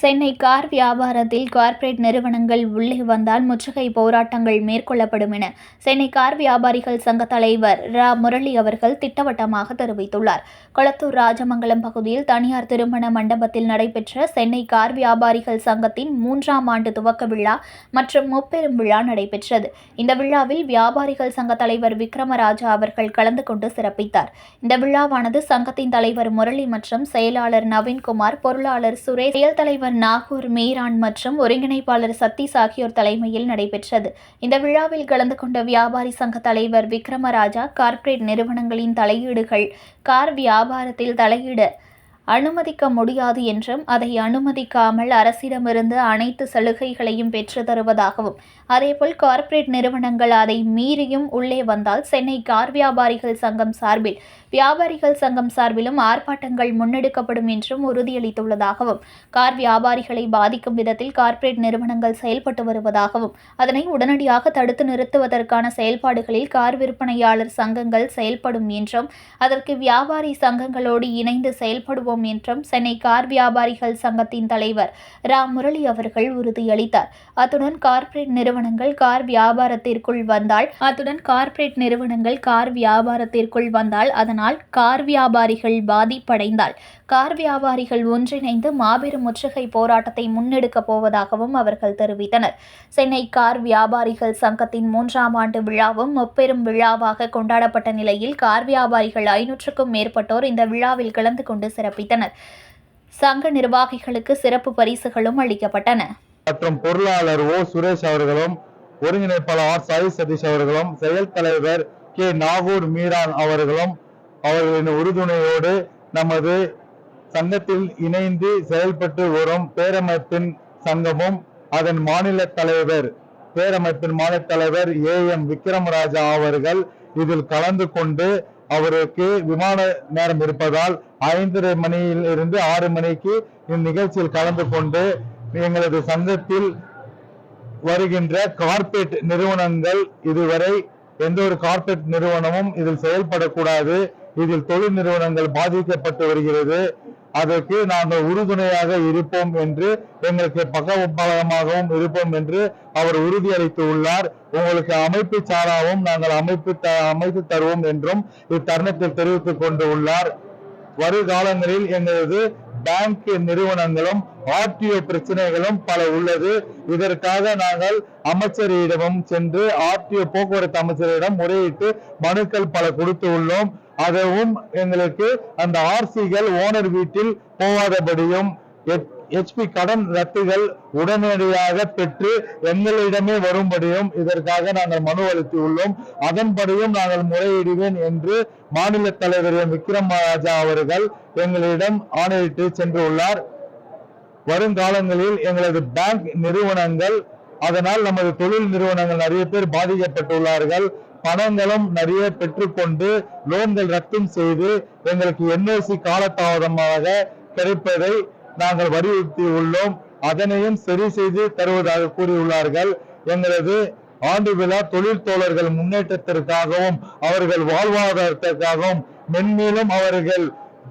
Chennai car வியாபாரத்தில் corporate நிறுவனங்கள் உள்ளே வந்தால் முற்றுகை போராட்டங்கள் மேற்கொள்ளப்படும் என சென்னை கார் வியாபாரிகள் சங்க தலைவர் ரா. முரளி அவர்கள் திட்டவட்டமாக தெரிவித்துள்ளார். கொளத்தூர் ராஜமங்கலம் பகுதியில் தனியார் திருமண மண்டபத்தில் நடைபெற்ற சென்னை கார் வியாபாரிகள் சங்கத்தின் மூன்றாம் ஆண்டு துவக்க விழா மற்றும் முப்பெரும் விழா நடைபெற்றது. இந்த விழாவில் வியாபாரிகள் சங்க தலைவர் விக்ரமராஜா அவர்கள் கலந்து கொண்டு சிறப்பித்தார். இந்த விழாவானது சங்கத்தின் தலைவர் முரளி மற்றும் செயலாளர் நவீன்குமார் பொருளாளர் சுரேஷ் செயல் தலைவர் நாகூர் மீரான் மற்றும் ஒருங்கிணைப்பாளர் சத்தீஷ் ஆகியோர் தலைமையில் நடைபெற்றது. இந்த விழாவில் கலந்து கொண்ட வியாபாரி சங்க தலைவர் விக்ரமராஜா கார்ப்பரேட் நிறுவனங்களின் தலையீடுகள் கார் வியாபாரத்தில் தலையிட அனுமதிக்க முடியாது என்றும் அதை அனுமதிக்காமல் அரசிடமிருந்து அனைத்து சலுகைகளையும் பெற்று தருவதாகவும் அதேபோல் கார்ப்பரேட் நிறுவனங்கள் அதை மீறியும் உள்ளே வந்தால் சென்னை கார் வியாபாரிகள் சங்கம் சார்பில் வியாபாரிகள் சங்கம் சார்பிலும் ஆர்ப்பாட்டங்கள் முன்னெடுக்கப்படும் என்றும் உறுதியளித்துள்ளதாகவும் கார் வியாபாரிகளை பாதிக்கும் விதத்தில் கார்ப்பரேட் நிறுவனங்கள் செயல்பட்டு வருவதாகவும் அதனை உடனடியாக தடுத்து நிறுத்துவதற்கான செயல்பாடுகளில் கார் விற்பனையாளர் சங்கங்கள் செயல்படும் என்றும் அதற்கு வியாபாரி சங்கங்களோடு இணைந்து செயல்படுவோம் என்றும் சென்னை கார் வியாபாரிகள் சங்கத்தின் தலைவர் ரா முரளி அவர்கள் உறுதியளித்தார். அத்துடன் கார்ப்பரேட் நிறுவனங்கள் கார் வியாபாரத்திற்குள் வந்தால் அத்துடன் கார்ப்பரேட் நிறுவனங்கள் கார் வியாபாரத்திற்குள் வந்தால் அதனால் கார் வியாபாரிகள் பாதிப்படைந்தால். கார் வியாபாரிகள் ஒன்றிணைந்து மாபெரும் முற்றுகை போராட்டத்தை முன்னெடுக்கப் போவதாகவும் அவர்கள் தெரிவித்தனர். சென்னை கார் வியாபாரிகள் சங்கத்தின் மூன்றாம் ஆண்டு விழாவும் முப்பெரும் விழாவாக கொண்டாடப்பட்ட நிலையில் கார் வியாபாரிகள் ஐநூற்றுக்கும் மேற்பட்டோர் இந்த விழாவில் கலந்து கொண்டு சிறப்பித்தனர். வைத்தனர் சங்க நிர்வாகிகளுக்கு சிறப்பு பரிசுகளும் அளிக்கப்பட்டன. மற்றும் பொருளாளர் ஓ. சுரேஷ் அவர்களும் ஒருங்கிணைப்பாளர் சாய் சதீஷ் அவர்களும் செயல் தலைவர் கே. நாகூர் மீரான் அவர்களும் அவர்களின் உறுதுணையோடு நமது சங்கத்தில் இணைந்து செயல்பட்டு வரும் பேரமைப்பின் சங்கமும் அதன் மாநில தலைவர் பேரமைப்பின் மாநில தலைவர் ஏ. எம். விக்ரமராஜா அவர்கள் இதில் கலந்து கொண்டு அவருக்கு விமான நேரம் இருப்பதால் ஐந்தரை மணியில் இருந்து ஆறு மணிக்கு இந்நிகழ்ச்சியில் கலந்து கொண்டு எங்களது சங்கத்தில் வருகின்ற கார்பரேட் நிறுவனங்கள் இதுவரை எந்த ஒரு கார்பரேட் நிறுவனமும் இதில் செயல்படக்கூடாது. இதில் தொழில் நிறுவனங்கள் பாதிக்கப்பட்டு வருகிறது. அதற்கு நாங்கள் உறுதுணையாக இருப்போம் என்று எங்களுக்கு பக்கபலமாகவும் இருப்போம் என்று அவர் உறுதியளித்து உள்ளார். உங்களுக்கு அமைப்பு சாராவும் நாங்கள் அமைப்பு அமைத்து தருவோம் என்றும் இத்தருணத்தில் தெரிவித்துக் கொண்டு உள்ளார். வருகாலங்களில் எங்களது பேங்க் நிறுவனங்களும் ஆர்டிஓ பிரச்சனைகளும் பல உள்ளது. இதற்காக நாங்கள் அமைச்சரிடமும் சென்று ஆர்டிஓ போக்குவரத்து அமைச்சரிடம் முறையிட்டு மனுக்கள் பல கொடுத்து உள்ளோம். அதுவும் எங்களுக்கு அந்த ஆர்சிகள் ஓனர் வீட்டில் போகாதபடியும் ஹெச்பி கடன் ரத்துகள் உடனடியாக பெற்று எங்களிடமே வரும்படியும் இதற்காக நாங்கள் மனு அளித்துள்ளோம். அதன்படியும் நாங்கள் முறையிடுவேன் என்று மாநில தலைவர் எம். விக்ரமராஜா அவர்கள் எங்களிடம் ஆணையிட்டு சென்று உள்ளார் வருங்காலங்களில் எங்களது பேங்க் நிறுவனங்கள் அதனால் நமது தொழில் நிறுவனங்கள் நிறைய பேர் பாதிக்கப்பட்டுள்ளார்கள். பணங்களும் நிறைய பெற்றுக்கொண்டு லோன்கள் ரத்தும் செய்து எங்களுக்கு என்ஓசி காலதாமதமாக கிடைப்பதை நாங்கள் வலியுறுத்தி உள்ளோம். அதனையும் சரி செய்து தருவதாக கூறியுள்ளார்கள். எங்களது ஆண்டு விழா தொழில் தோழர்கள் முன்னேற்றத்திற்காகவும் அவர்கள் வாழ்வாதாரத்திற்காகவும் மென்மேலும் அவர்கள்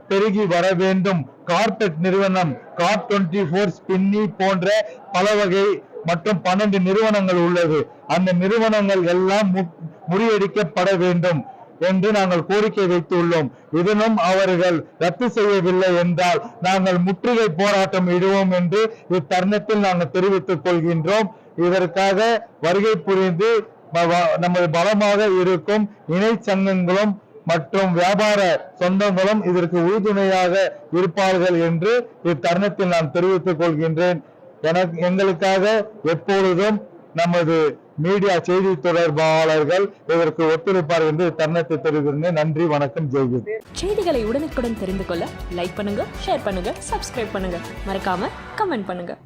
பெருகி வர வேண்டும். கார்பெட் நிறுவனம் கார் டுவெண்ட்டி போர் ஸ்பின்னி போன்ற பல வகை மற்றும் பன்னெண்டு நிறுவனங்கள் உள்ளது. அந்த நிறுவனங்கள் எல்லாம் மு- முறியடிக்கப்பட வேண்டும் என்று நாங்கள் கோரிக்கை வைத்துள்ளோம். இதனும் அவர்கள் ரத்து செய்யவில்லை என்றால் நாங்கள் முற்றுகை போராட்டம் இடுவோம் என்று இத்தருணத்தில் நாங்கள் தெரிவித்துக் கொள்கின்றோம். இதற்காக வருகை புரிந்து நமது பலமாக இருக்கும் இணை சங்கங்களும் மற்றும் வியாபார சொந்தங்களும் இதற்கு உறுதுணையாக இருப்பார்கள் என்று இத்தருணத்தில் நான் தெரிவித்துக் கொள்கின்றேன். எனக்கு எங்களுக்காக எப்பொழுதும் நமது மீடியா செய்தி தொடர்பாளர்கள் இதற்கு ஒத்துழைப்பார் என்று தன்னத்தை தெரிவிக்கிறேன் நன்றி வணக்கம் ஜெய்ஹிந்த் செய்திகளை உடனுக்குடன் தெரிந்து கொள்ள லைக் பண்ணுங்க ஷேர் பண்ணுங்க சப்ஸ்கிரைப் பண்ணுங்க. மறக்காம கமெண்ட் பண்ணுங்க.